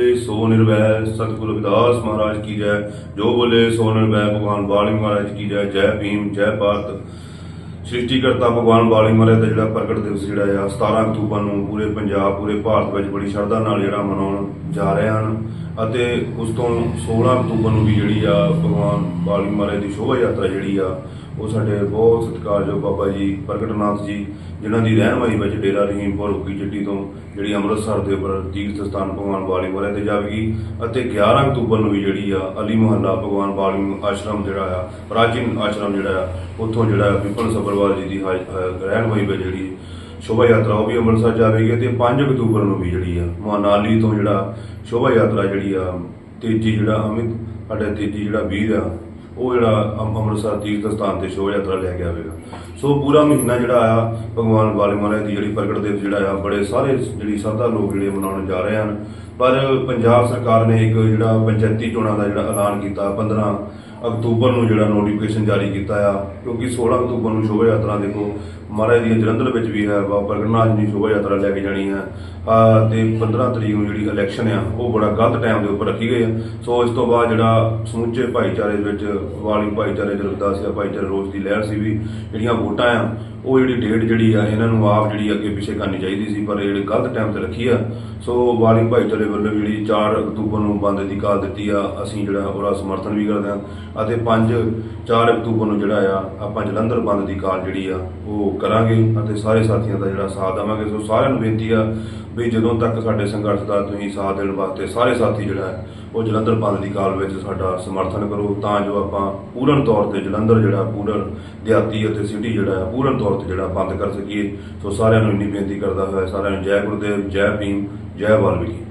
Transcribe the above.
ਬੋਲੇ, ਸੋ ਨਿਰਵੈ, ਸਤਿਗੁਰੂ ਰਵਿਦਾਸ ਮਹਾਰਾਜ ਕੀ ਜੈ। ਜੋ ਬੋਲੇ, ਸੋ ਨਿਰਵੈ, ਭਗਵਾਨ ਬਾਲੀ ਮਹਾਰਾਜ ਕੀ ਜੈ ਜੈ ਭੀਮ, ਜੈ ਭਾਰਤ। ਸ੍ਰਿਸ਼ਟੀ ਭਗਵਾਨ ਬਾਲੀ ਮਹਾਰਾਜ ਦਾ ਜਿਹੜਾ ਪ੍ਰਗਟ ਦਿਵਸ ਜਿਹੜਾ ਆ 17 ਅਕਤੂਬਰ ਨੂੰ ਪੂਰੇ ਪੰਜਾਬ, ਪੂਰੇ ਭਾਰਤ ਵਿੱਚ ਬੜੀ ਸ਼ਰਧਾ ਨਾਲ ਜਿਹੜਾ ਮਨਾਉਣ ਜਾ ਰਹੇ ਹਨ ਅਤੇ ਉਸ ਤੋਂ 16 ਅਕਤੂਬਰ ਨੂੰ ਵੀ ਜਿਹੜੀ ਆ, ਭਗਵਾਨ ਬਾਲੀ ਮਹਾਰਾਜ ਦੀ ਸ਼ੋਭਾ ਯਾਤਰਾ ਜਿਹੜੀ ਆ ਉਹ ਸਾਡੇ ਬਹੁਤ ਸਤਿਕਾਰਯੋਗ ਬਾਬਾ ਜੀ ਪ੍ਰਗਟਨਾਥ ਜੀ, ਜਿਨ੍ਹਾਂ ਦੀ ਰਹਿਨਮਾਈ ਵਿੱਚ ਡੇਰਾ ਰਹੀਮਪੁਰ ਰੁਕੀ ਜੱਟੀ ਤੋਂ ਜਿਹੜੀ ਅੰਮ੍ਰਿਤਸਰ ਦੇ ਉੱਪਰ ਤੀਰਥ ਸਥਾਨ ਭਗਵਾਨ ਬਾਲੀ ਵਾਲੇ ਤੇ ਜਾਵੇਗੀ ਅਤੇ 11 ਅਕਤੂਬਰ ਨੂੰ ਵੀ ਜਿਹੜੀ ਆ ਅਲੀ ਮੁਹੱਲਾ ਭਗਵਾਨ ਬਾਲੀ ਆਸ਼ਰਮ ਜਿਹੜਾ ਆ, ਪ੍ਰਾਚੀਨ ਆਸ਼ਰਮ ਜਿਹੜਾ ਆ, ਉੱਥੋਂ ਜਿਹੜਾ ਵਿਪਨ ਸੱਭਰਵਾਲ ਜੀ ਦੀ ਹਾਜ- ਅਹ ਰਹਿਨਮਾਈ ਵਿੱਚ ਜਿਹੜੀ ਸ਼ੋਭਾ ਯਾਤਰਾ ਉਹ ਵੀ ਅੰਮ੍ਰਿਤਸਰ ਜਾਵੇਗੀ ਤੇ 5 ਅਕਤੂਬਰ ਨੂੰ ਵੀ ਜਿਹੜੀ ਆ ਮਨਾਲੀ ਤੋਂ ਜਿਹੜਾ ਸ਼ੋਭਾ ਯਾਤਰਾ ਜਿਹੜੀ ਆ, ਤੇਜੀ ਜਿਹੜਾ ਅਮਿਤ, ਸਾਡੇ ਤੇਜੀ ਜਿਹੜਾ ਵੀਰ ਆ ਉਹ ਜਿਹੜਾ ਅੰਮ- ਅੰਮ੍ਰਿਤਸਰ ਤੀਰਥ ਸਥਾਨ ਤੇ ਸ਼ੋਭਾ ਯਾਤਰਾ ਲੈ ਕੇ ਆਵੇਗਾ। ਸੋ ਪੂਰਾ ਮਹੀਨਾ ਜਿਹੜਾ ਆ, ਭਗਵਾਨ ਬਾਲੇ ਮਹਾਰਾਜ ਦੀ ਜਿਹੜੀ ਪ੍ਰਗਟ ਦਿਵਸ ਜਿਹੜਾ ਆ, ਬੜੇ ਸਾਰੇ ਜਿਹੜੀ ਸਰਦਾ ਲੋਕ ਜਿਹੜੇ ਮਨਾਉਣ ਜਾ ਰਹੇ ਹਨ। ਪਰ ਪੰਜਾਬ ਸਰਕਾਰ ਨੇ ਇੱਕ ਜਿਹੜਾ ਪੰਚਾਇਤੀ ਚੋਣਾਂ ਦਾ ਜਿਹੜਾ ਐਲਾਨ ਕੀਤਾ 15 ਅਕਤੂਬਰ ਨੂੰ ਜਿਹੜਾ ਨੋਟੀਫਿਕੇਸ਼ਨ ਜਾਰੀ ਕੀਤਾ ਆ, ਕਿਉਂਕਿ 16 ਅਕਤੂਬਰ ਨੂੰ ਸ਼ੋਭਾ ਯਾਤਰਾ ਦੇਖੋ, ਮਹਾਰਾਜ ਦੀ ਜਲੰਧਰ ਵਿੱਚ ਵੀ ਹੈ, ਬਾਬਾ ਪ੍ਰਗਟਨਾਥ ਜੀ ਦੀ ਸ਼ੋਭਾ ਯਾਤਰਾ ਲੈ ਕੇ ਜਾਣੀ ਹੈ ਆ, ਤੇ 15 ਤਰੀਕ ਨੂੰ ਜਿਹੜੀ ਇਲੈਕਸ਼ਨ ਆ, ਉਹ ਬੜਾ ਗਲਤ ਟਾਈਮ ਦੇ ਉੱਪਰ ਰੱਖੀ ਗਈ ਆ। ਸੋ ਇਸ ਤੋਂ ਬਾਅਦ ਜਿਹੜਾ ਸਮੁੱਚੇ ਭਾਈਚਾਰੇ ਦੇ ਵਿੱਚ ਵਾਲੀ ਭਾਈਚਾਰੇ ਦੇ ਰਵਿਦਾਸੀਆ ਭਾਈਚਾਰੇ ਰੋਜ਼ ਦੀ ਲਹਿਰ ਸੀ ਵੀ ਜਿਹੜੀਆਂ ਵੋਟਾਂ ਆ, ਉਹ ਜਿਹੜੀ ਡੇਟ ਜਿਹੜੀ ਆ, ਇਹਨਾਂ ਨੂੰ ਆਪ ਜਿਹੜੀ ਅੱਗੇ ਪਿੱਛੇ ਕਰਨੀ ਚਾਹੀਦੀ ਸੀ, ਪਰ ਇਹ ਜਿਹੜੀ ਗਲਤ ਟਾਈਮ ਤੇ ਰੱਖੀ ਆ। ਸੋ ਵਾਲੀ ਭਾਈਚਾਰੇ ਵੱਲੋਂ ਜਿਹੜੀ 4 ਅਕਤੂਬਰ ਨੂੰ ਬੰਦ ਦੀ ਕਾਲ ਦਿੱਤੀ ਆ, ਅਸੀਂ ਜਿਹੜਾ ਉਹਦਾ ਸਮਰਥਨ ਵੀ ਕਰਦੇ ਹਾਂ ਅਤੇ 5 4 ਅਕਤੂਬਰ ਨੂੰ ਜਿਹੜਾ ਆ, ਆਪਾਂ ਜਲੰਧਰ ਬੰਦ ਦੀ ਕਾਲ ਜਿਹੜੀ ਆ, ਉਹ ਕਰਾਂਗੇ ਅਤੇ ਸਾਰੇ ਸਾਥੀਆਂ ਦਾ ਜਿਹੜਾ ਸਾਥ ਦੇਵਾਂਗੇ। ਸੋ ਸਾਰਿਆਂ ਨੂੰ ਬੇਨਤੀ ਆ ਵੀ ਜਦੋਂ ਤੱਕ ਸਾਡੇ ਸੰਘਰਸ਼ ਦਾ ਤੁਸੀਂ ਸਾਥ ਦੇਣ ਵਾਸਤੇ ਸਾਰੇ ਸਾਥੀ ਜਿਹੜਾ ਉਹ ਜਲੰਧਰ ਬੰਦ ਦੀ ਕਾਲ ਵਿੱਚ ਸਾਡਾ ਸਮਰਥਨ ਕਰੋ। ਤਾਂ ਜੋ ਆਪਾਂ ਪੂਰਨ ਤੌਰ ਤੇ ਜਲੰਧਰ ਜਿਹੜਾ, ਪੂਰਨ ਦਿਹਾਤੀ ਅਤੇ ਸਿਟੀ ਜਿਹੜਾ ਹੈ, ਪੂਰਨ ਤੌਰ ਤੇ ਜਿਹੜਾ ਬੰਦ ਕਰ ਸਕੀਏ। ਸੋ ਸਾਰਿਆਂ ਨੂੰ ਇੰਨੀ ਬੇਨਤੀ ਕਰਦਾ ਹੋਇਆ, ਸਾਰਿਆਂ ਨੂੰ ਜੈ ਗੁਰਦੇਵ, ਜੈ ਭੀਮ, ਜੈ ਵਾਲਮੀਕੀ।